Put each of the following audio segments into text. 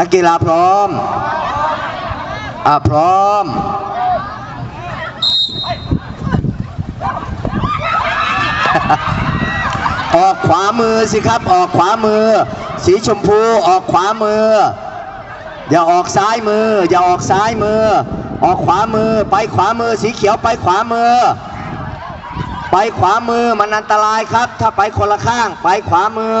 นักกีฬาพร้อม อ่าพร้อม ออกขวามือสิครับ ออกขวามือ สีชมพูออกขวามือ อย่าออกซ้ายมือ อย่าออกซ้ายมือ ออกขวามือ ไปขวามือ สีเขียวไปขวามือ ไปขวามือมันอันตรายครับ ถ้าไปคนละข้าง ไปขวามือ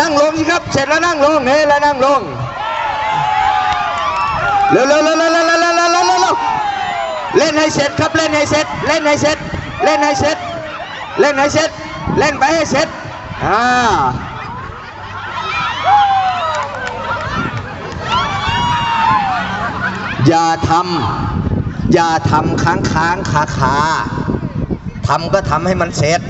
นั่งลงสิครับ เสร็จแล้วนั่งลงเฮ้แล้วนั่งลงเร็วเร็วเร็วเร็วเร็วเร็วเร็วเร็วเร็วเร็วเล่นให้เสร็จครับเล่นให้เสร็จเล่นให้เสร็จเล่นให้เสร็จเล่นให้เสร็จเล่นไปให้เสร็จอ่าอย่าทำอย่าทำค้างค้างคาคาทำก็ทำให้มันเสร็จ